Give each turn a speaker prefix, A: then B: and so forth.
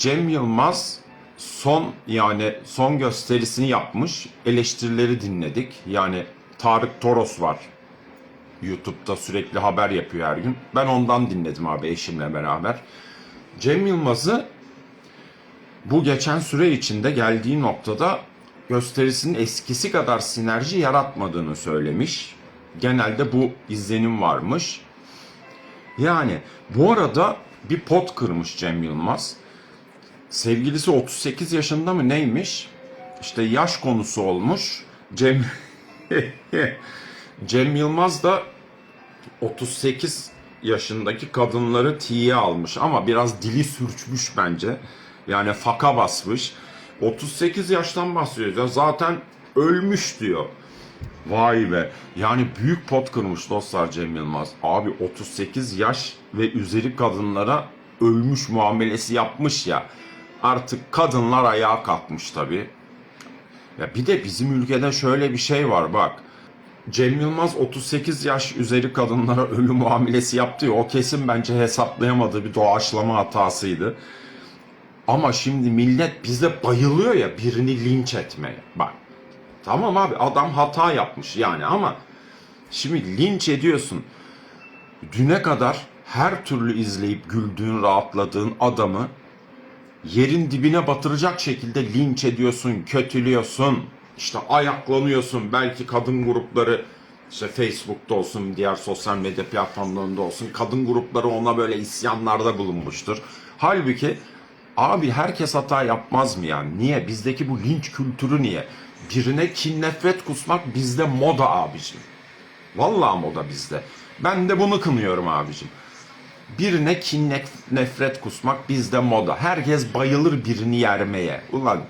A: Cem Yılmaz son yani son gösterisini yapmış. Eleştirileri dinledik. Yani Tarık Toros var. YouTube'da sürekli haber yapıyor her gün. Ben ondan dinledim abi eşimle beraber. Cem Yılmaz'ı bu geçen süre içinde geldiği noktada gösterisinin eskisi kadar sinerji yaratmadığını söylemiş. Genelde bu izlenim varmış. Yani bu arada bir pot kırmış Cem Yılmaz. Sevgilisi 38 yaşında mı neymiş? İşte yaş konusu olmuş. Cem Cem Yılmaz da 38 yaşındaki kadınları tiye almış ama biraz dili sürçmüş bence. Yani faka basmış. 38 yaştan bahsediyor. Ya zaten ölmüş diyor. Vay be. Yani büyük pot kırmış dostlar Cem Yılmaz. Abi 38 yaş ve üzeri kadınlara ölmüş muamelesi yapmış ya. Artık kadınlar ayağa kalkmış tabii. Ya bir de bizim ülkede şöyle bir şey var bak. Cem Yılmaz 38 yaş üzeri kadınlara ölü muamelesi yaptı ya o kesin bence hesaplayamadığı bir doğaçlama hatasıydı. Ama şimdi millet bize bayılıyor ya birini linç etmeye. Bak tamam abi adam hata yapmış yani ama şimdi linç ediyorsun. Düne kadar her türlü izleyip güldüğün, rahatladığın adamı yerin dibine batıracak şekilde linç ediyorsun, kötülüyorsun. İşte ayaklanıyorsun. Belki kadın grupları işte Facebook'ta olsun, diğer sosyal medya platformlarında olsun kadın grupları ona böyle isyanlarda bulunmuştur. Halbuki abi herkes hata yapmaz mı yani? Niye? Bizdeki bu linç kültürü niye? Birine kin nefret kusmak bizde moda abicim. Vallahi moda bizde. Ben de bunu kınıyorum abicim. Birine kin nef- nefret kusmak bizde moda. Herkes bayılır birini yermeye. Ulan